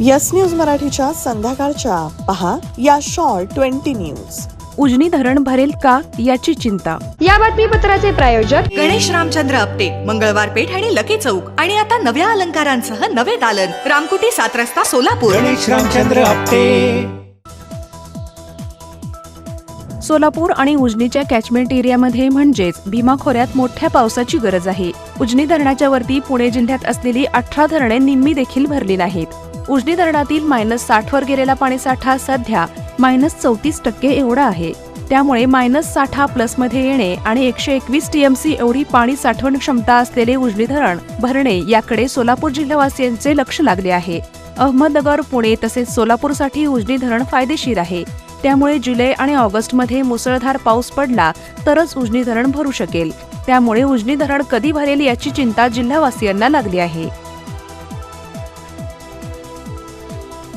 Yes news मराठीच्या संध्याकाळच्या. पहा या शॉर्ट ट्वेंटी न्यूज. उजनी धरण भरेल का याची चिंता. या बातमीपत्राचे प्रायोजक गणेश रामचंद्र आपटे मंगळवार पेठ आणि लकी चौक. आणि आता नव्या अलंकारांसह नवे दालन. रामकुटी सात रस्ता सोलापूर. गणेश रामचंद्र आपटे. सोलापूर आणि उजनीच्या कॅचमेंट एरियामध्ये म्हणजेच भीमा खोऱ्यात मोठ्या पावसाची गरज आहे. उजनी धरणाच्या वरती पुणे जिल्ह्यात असलेली अठरा धरणे निम्मी देखील भरली नाहीत. उजनी धरणातील मायनस साठ वर गेलेला पाणीसाठा सध्या मायनस चौतीस टक्के एवढा आहे. त्यामुळे मायनस साठा प्लसमध्ये येणे आणि एकशे एकवीस टीएमसी एवढी पाणी साठवण क्षमता असलेले उजनी धरण भरणे याकडे सोलापूर जिल्हावासियांचे लक्ष लागले आहे. अहमदनगर पुणे तसेच सोलापूरसाठी उजनी धरण फायदेशीर आहे. त्यामुळे जुलै आणि ऑगस्टमध्ये मुसळधार पाऊस पडला तरच उजनी धरण भरू शकेल. त्यामुळे उजनी धरण कधी भरेल याची चिंता जिल्हावासियांना लागली आहे.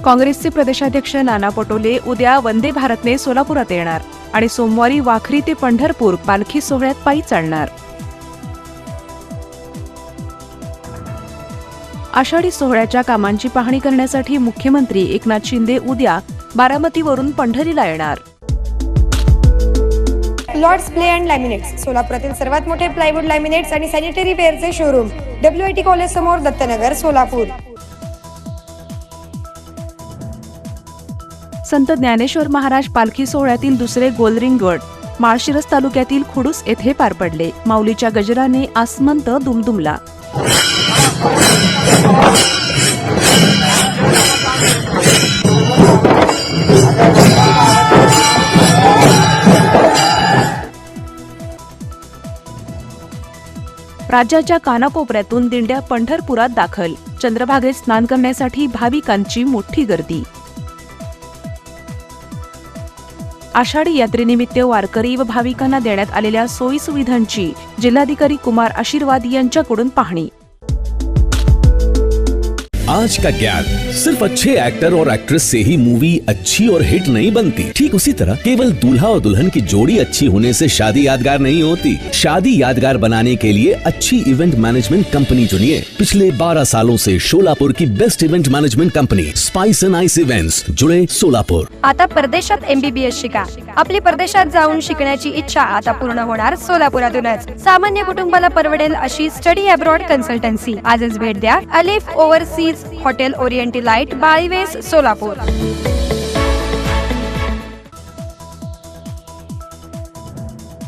काँग्रेसचे प्रदेशाध्यक्ष नाना पटोले उद्या वंदे भारतने सोलापुरात येणार आणि सोमवारी वाखरी ते पंढरपूर पालखी सोहळ्यात पायी चालणार. आषाढी सोहळ्याच्या कामांची पाहणी करण्यासाठी मुख्यमंत्री एकनाथ शिंदे उद्या बारामतीवरून पंढरीला येणार. लॉर्ड्स प्ले अँड लॅमिनेट्स सोलापुरातील सर्वात मोठे प्लायवूड लॅमिनेट्स आणि sanitary वेअरचे showroom W I T college समोर दत्तनगर सोलापूर. संत ज्ञानेश्वर महाराज पालखी सोहळ्यातील दुसरे गोलरिंगगड माळशिरस तालुक्यातील खुडूस येथे पार पडले. माऊलीच्या गजराने आसमंत दुमदुमला. राज्याच्या कानाकोपऱ्यातून दिंड्या पंढरपुरात दाखल. चंद्रभागेत स्नान करण्यासाठी भाविकांची मोठी गर्दी. आषाढी यात्रेनिमित्त वारकरी व भाविकांना देण्यात आलेल्या सोयी सुविधांची जिल्हाधिकारी कुमार आशीर्वाद यांच्याकडून पाहणी. आज का ज्ञान? सिर्फ अच्छे एक्टर और एक्ट्रेस से ही मूवी अच्छी और हिट नहीं बनती। ठीक उसी तरह केवल दूल्हा और दुल्हन की जोड़ी अच्छी होने से शादी यादगार नहीं होती। शादी यादगार बनाने के लिए अच्छी इवेंट मैनेजमेंट कंपनी चुनिए। पिछले 12 सालों से शोलापुर की best event management company spice and ice events जुड़े सोलापुर आता परदेशात एमबीबीएस शिका। आपली परदेशात जाऊन शिकण्याची इच्छा आता पूर्ण होणार सोलापुरातूनच. सामान्य कुटुंबाला परवडेल अशी स्टडी अब्रॉड कन्सल्टन्सी आजच भेट द्या. अलिफ ओव्हरसीज हॉटेल ओरिएंटिलाइट बाळीवेस सोलापूर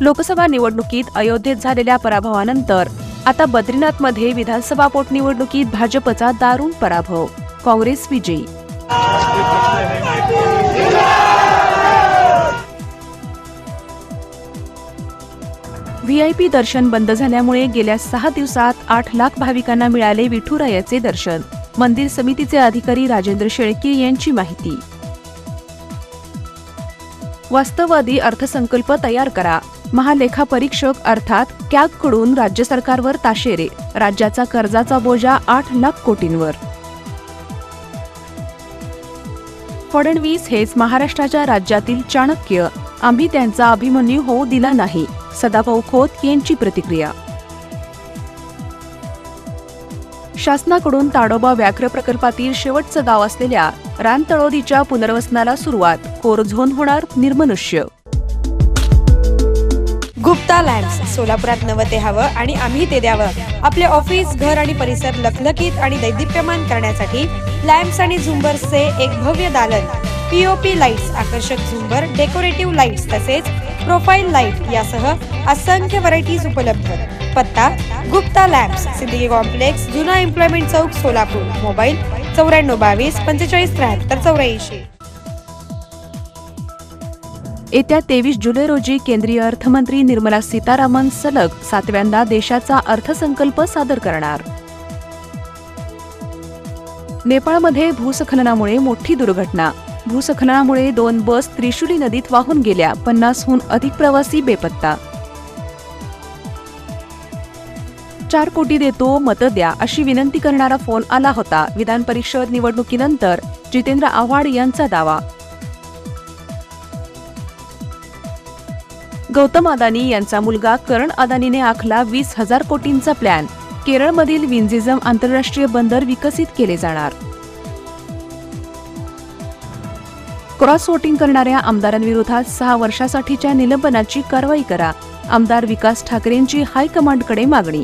लोकसभा निवडणुकीत अयोध्येत झालेल्या पराभवानंतर आता बद्रीनाथमध्ये विधानसभा पोटनिवडणुकीत भाजपचा दारुण पराभव. काँग्रेस विजयी. व्हीआयपी दर्शन बंद झाल्यामुळे गेल्या सहा दिवसात आठ लाख भाविकांना मिळाले विठुरायाचे दर्शन. मंदिर समितीचे अधिकारी राजेंद्र शेळके यांची माहिती. वास्तववादी अर्थसंकल्प तयार करा. महालेखापरीक्षक अर्थात कॅगकडून राज्य सरकारवर ताशेरे. राज्याचा कर्जाचा बोजा आठ लाख कोटींवर. फडणवीस हेच महाराष्ट्राच्या राज्यातील चाणक्य. आम्ही त्यांचा अभिमन्यू होऊ दिला नाही. सदाभाऊ खोत यांची प्रतिक्रिया. शासनाकडून ताडोबा व्याघ्र प्रकल्पातील शेवटचं गाव असलेल्या रानतळोदीच्या पुनर्वसनाला सुरुवात. कोरझोन होणार निर्मनुष्य. गुप्ता लॅम्प्स सोलापुरात नवं ते हवं आणि आम्ही ते द्यावं. आपले ऑफिस घर आणि परिसर लखलखीत आणि दैदिप्यमान करण्यासाठी लॅम्प्स आणि झुंबर्सचे एक भव्य दालन. पीओपी लाईट्स आकर्षक झुंबर डेकोरेटिव्ह लाईट्स तसेच प्रोफाईल लाइट यासह असंख्य व्हरायटीज उपलब्ध. पत्ता गुप्ता लॅब्स सिद्दीकी कॉम्प्लेक्स जुना एम्प्लॉयमेंट चौक सोलापूर. मोबाईल चौऱ्याण्णव बावीस पंचेचाळीस त्र्याहत्तर चौऱ्याऐंशी. येत्या तेवीस जुलै रोजी केंद्रीय अर्थमंत्री निर्मला सीतारामन सलग सातव्यांदा देशाचा अर्थसंकल्प सादर करणार. नेपाळमध्ये भूस्खलनामुळे मोठी दुर्घटना. भूस्खलनामुळे दोन बस त्रिशुली नदीत वाहून गेल्या पन्नासहून अधिक प्रवासी बेपत्ता. चार कोटी देतो मत द्या अशी विनंती करणारा फोन आला होता. विधान परिषद निवडणुकीनंतर जितेंद्र आव्हाड यांचा दावा. गौतम अदानी यांचा मुलगा करण अदानीने आखला वीस हजार कोटींचा प्लॅन केरळमधील विंझिझम आंतरराष्ट्रीय बंदर विकसित केले जाणार. क्रॉस वोटिंग करणाऱ्या आमदारांविरोधात सहा वर्षासाठीच्या निलंबनाची कारवाई करा. आमदार विकास ठाकरेंची हायकमांडकडे मागणी.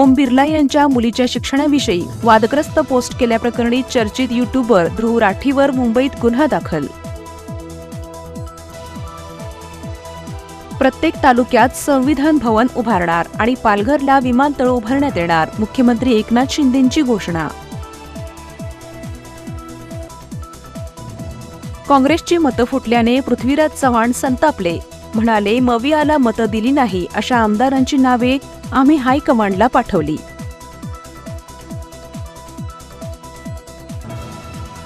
ओम बिर्ला यांच्या मुलीच्या शिक्षणाविषयी वादग्रस्त पोस्ट केल्याप्रकरणी चर्चित युट्यूबर ध्रुव राठीवर मुंबईत गुन्हा दाखल. प्रत्येक तालुक्यात संविधान भवन उभारणार आणि पालघरला विमानतळ उभारण्यात येणार मुख्यमंत्री एकनाथ शिंदेंची घोषणा. काँग्रेसची मतं फुटल्याने पृथ्वीराज चव्हाण संतापले. म्हणाले मवियाला मतं दिली नाही अशा आमदारांची नावे आम्ही हायकमांडला पाठवली.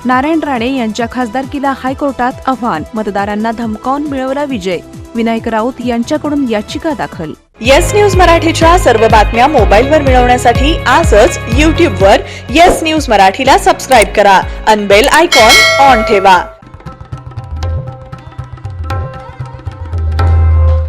नारायण राणे यांच्या खासदारकीला हायकोर्टात आव्हान मतदारांना धमकावून मिळवला विजय विनायक राऊत यांच्याकडून याचिका दाखल. येस न्यूज मराठीच्या सर्व बातम्या मोबाईलवर मिळवण्यासाठी आजच यूट्यूबवर येस न्यूज मराठीला सबस्क्राईब करा. अनबेल आयकॉन ऑन ठेवा.